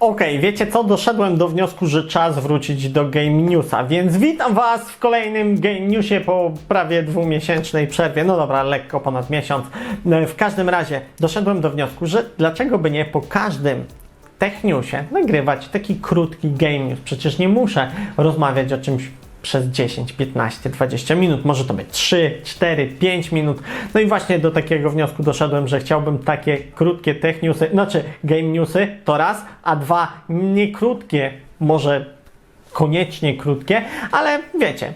Okej, wiecie co? Doszedłem do wniosku, że czas wrócić do Game Newsa, więc witam Was w kolejnym Game Newsie po prawie dwumiesięcznej przerwie. No dobra, lekko ponad miesiąc. E, W każdym razie doszedłem do wniosku, że dlaczego by nie po każdym Tech Newsie nagrywać taki krótki Game News? Przecież nie muszę rozmawiać o czymś przez 10, 15, 20 minut, może to być 3, 4, 5 minut. No i właśnie do takiego wniosku doszedłem, że chciałbym takie krótkie tech newsy, znaczy game newsy to raz, a dwa nie krótkie, może koniecznie krótkie, ale wiecie,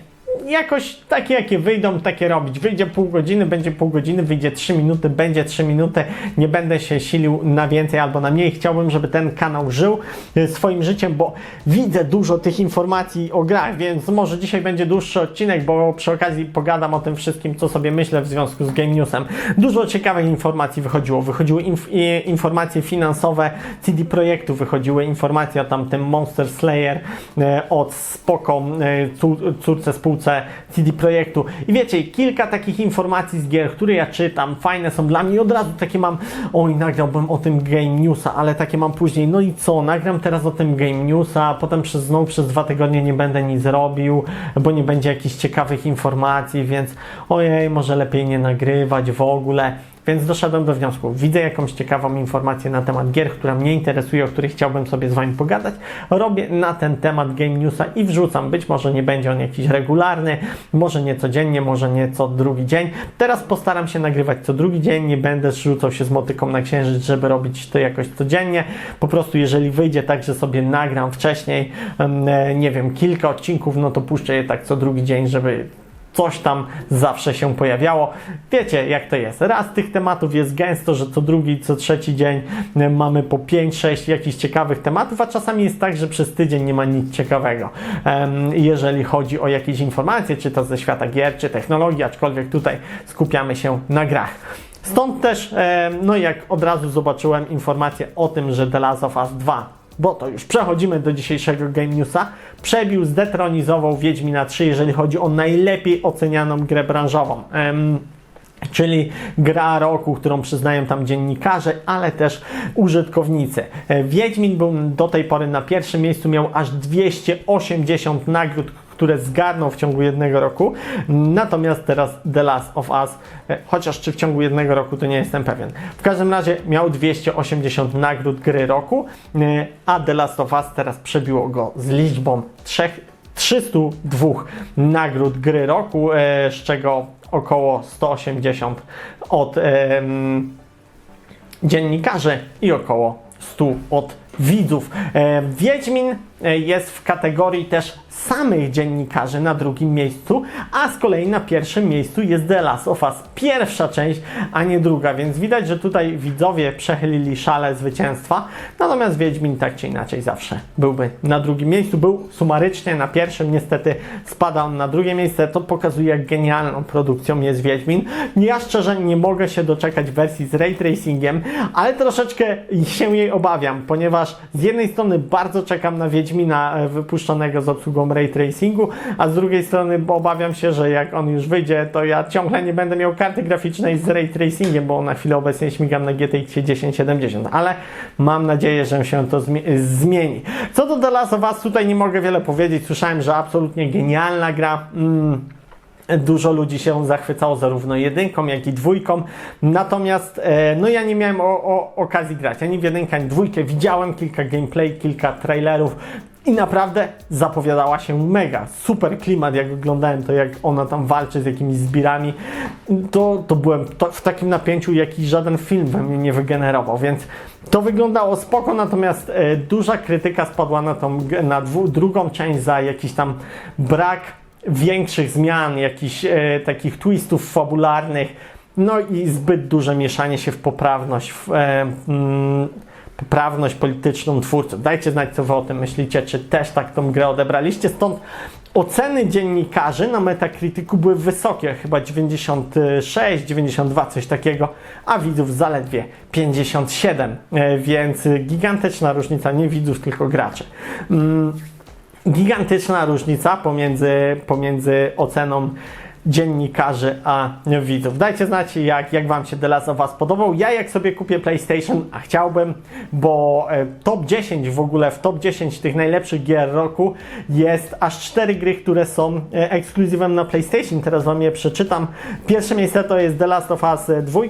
jakoś takie jakie wyjdą, takie robić. Wyjdzie pół godziny, będzie pół godziny, wyjdzie 3 minuty, będzie 3 minuty. Nie będę się silił na więcej albo na mniej. Chciałbym, żeby ten kanał żył e, swoim życiem, bo widzę dużo tych informacji o grach, więc może dzisiaj będzie dłuższy odcinek, bo przy okazji pogadam o tym wszystkim, co sobie myślę w związku z Game Newsem. Dużo ciekawych informacji wychodziło. Wychodziły inf i- informacje finansowe CD Projektu, wychodziły informacje o tamtym Monster Slayer e, od Spoko, e, cór- spółce CD Projektu. I wiecie, kilka takich informacji z gier, które ja czytam, fajne są dla mnie i od razu takie mam, oj, nagrałbym o tym Game Newsa, ale takie mam później, no i co, nagram teraz o tym Game Newsa, a potem przez, znowu przez dwa tygodnie nie będę nic robił, bo nie będzie jakichś ciekawych informacji, więc ojej, może lepiej nie nagrywać w ogóle. Więc doszedłem do wniosku. Widzę jakąś ciekawą informację na temat gier, która mnie interesuje, o której chciałbym sobie z Wami pogadać. Robię na ten temat Game Newsa i wrzucam. Być może nie będzie on jakiś regularny, może nie codziennie, może nie co drugi dzień. Teraz postaram się nagrywać co drugi dzień. Nie będę rzucał się z motyką na księżyc, żeby robić to jakoś codziennie. Po prostu, jeżeli wyjdzie tak, że sobie nagram wcześniej, e, nie wiem, kilka odcinków, no to puszczę je tak co drugi dzień, żeby coś tam zawsze się pojawiało. Wiecie, jak to jest. Raz tych tematów jest gęsto, że co drugi, co trzeci dzień e, mamy po 5-6 jakichś ciekawych tematów, a czasami jest tak, że przez tydzień nie ma nic ciekawego. Jeżeli chodzi o jakieś informacje, czy to ze świata gier, czy technologii, aczkolwiek tutaj skupiamy się na grach. Stąd też, em, no jak od razu zobaczyłem informację o tym, że The Last of Us 2 bo to już przechodzimy do dzisiejszego Game Newsa, przebił, zdetronizował Wiedźmina 3, jeżeli chodzi o najlepiej ocenianą grę branżową. Em, Czyli gra roku, którą przyznają tam dziennikarze, ale też użytkownicy. E, Wiedźmin był do tej pory na pierwszym miejscu, miał aż 280 nagród, które zgarnął w ciągu jednego roku. Natomiast teraz The Last of Us, e, chociaż czy w ciągu jednego roku, to nie jestem pewien. W każdym razie miał 280 nagród gry roku, e, a The Last of Us teraz przebiło go z liczbą 3, 302 nagród gry roku, e, z czego około 180 od dziennikarzy i około 100 od widzów. Wiedźmin jest w kategorii też samych dziennikarzy na drugim miejscu, a z kolei na pierwszym miejscu jest The Last of Us. Pierwsza część, a nie druga, więc widać, że tutaj widzowie przechylili szale zwycięstwa, natomiast Wiedźmin tak czy inaczej zawsze byłby na drugim miejscu. Był sumarycznie na pierwszym, niestety spada on na drugie miejsce. To pokazuje, jak genialną produkcją jest Wiedźmin. Ja szczerze nie mogę się doczekać wersji z ray tracingiem, ale troszeczkę się jej obawiam, ponieważ z jednej strony bardzo czekam na Wiedźmina e, wypuszczonego z obsługą ray tracingu, a z drugiej strony obawiam się, że jak on już wyjdzie, to ja ciągle nie będę miał karty graficznej z ray tracingiem, bo na chwilę obecnie śmigam na GTX 1070, ale mam nadzieję, że się to zmi- zmieni. Co do The Last of Us, tutaj nie mogę wiele powiedzieć. Słyszałem, że absolutnie genialna gra. Mm. Dużo ludzi się zachwycało zarówno jedynką, jak i dwójką. Natomiast e, no ja nie miałem o, o, okazji grać ani w jedynkę, ani w dwójkę. Widziałem kilka gameplay, kilka trailerów i naprawdę zapowiadała się mega. Super klimat, jak oglądałem to, jak ona tam walczy z jakimiś zbirami. To, to byłem to, w takim napięciu, jaki żaden film we mnie nie wygenerował, więc to wyglądało spoko, natomiast e, duża krytyka spadła na, tą, na dwu, drugą część za jakiś tam brak większych zmian, jakichś e, takich twistów fabularnych, no i zbyt duże mieszanie się w poprawność, w, e, mm, poprawność polityczną twórców. Dajcie znać, co wy o tym myślicie, czy też tak tą grę odebraliście. Stąd oceny dziennikarzy na Metacriticu były wysokie, chyba 96, 92, coś takiego, a widzów zaledwie 57, e, więc gigantyczna różnica, nie widzów, tylko graczy. Mm, gigantyczna różnica pomiędzy, pomiędzy oceną dziennikarzy a widzów. Dajcie znać, jak, jak Wam się The Last of Us podobał. Ja jak sobie kupię PlayStation, a chciałbym, bo e, top 10 w ogóle, w top 10 tych najlepszych gier roku jest aż 4 gry, które są e, ekskluzywem na PlayStation. Teraz Wam je przeczytam. Pierwsze miejsce to jest The Last of Us 2,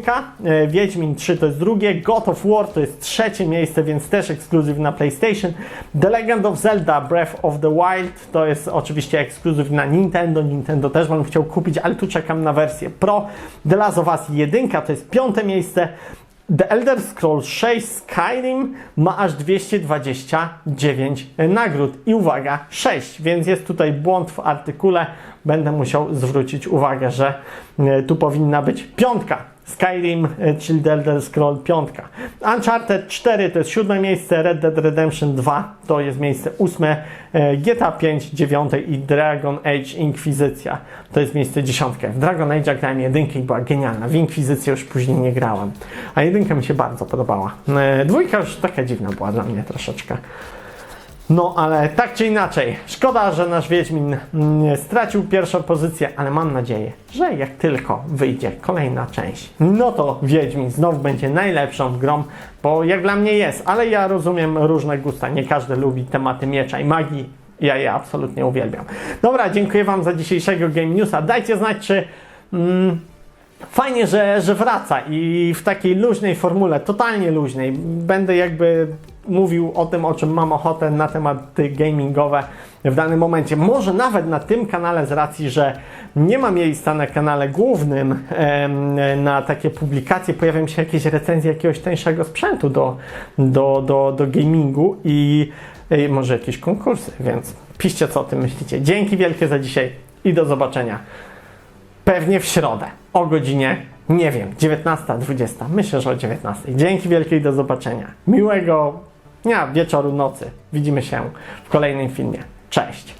e, Wiedźmin 3 to jest drugie, God of War to jest trzecie miejsce, więc też ekskluzyw na PlayStation. The Legend of Zelda Breath of the Wild to jest oczywiście ekskluzyw na Nintendo. Nintendo też bym chciał kupić, ale tu czekam na wersję Pro. The Last of Us 1 to jest piąte miejsce. The Elder Scrolls 6 Skyrim ma aż 229 nagród i uwaga, 6, więc jest tutaj błąd w artykule. Będę musiał zwrócić uwagę, że e, tu powinna być piątka. Skyrim, e, czyli The Elder Scroll 5. Uncharted 4 to jest siódme miejsce, Red Dead Redemption 2 to jest miejsce ósme, e, GTA 5 dziewiąte i Dragon Age Inkwizycja to jest miejsce dziesiątkę. W Dragon Age grałem jedynkę i była genialna, w Inkwizycję już później nie grałem, a jedynka mi się bardzo podobała. E, Dwójka już taka dziwna była dla mnie troszeczkę. No, ale tak czy inaczej, szkoda, że nasz Wiedźmin stracił pierwszą pozycję, ale mam nadzieję, że jak tylko wyjdzie kolejna część, no to Wiedźmin znowu będzie najlepszą grą, bo jak dla mnie jest, ale ja rozumiem różne gusta, nie każdy lubi tematy miecza i magii, ja je absolutnie uwielbiam. Dobra, dziękuję Wam za dzisiejszego Game Newsa, dajcie znać, czy... Mm, Fajnie, że, że wraca i w takiej luźnej formule, totalnie luźnej. Będę jakby mówił o tym, o czym mam ochotę na tematy gamingowe w danym momencie. Może nawet na tym kanale, z racji, że nie ma miejsca na kanale głównym na takie publikacje, pojawią się jakieś recenzje jakiegoś tańszego sprzętu do, do, do, do gamingu i może jakieś konkursy, więc piszcie co o tym myślicie. Dzięki wielkie za dzisiaj i do zobaczenia. Pewnie w środę o godzinie, nie wiem, 19, 20. Myślę, że o 19. Dzięki wielkie i do zobaczenia. Miłego dnia, wieczoru, nocy. Widzimy się w kolejnym filmie. Cześć.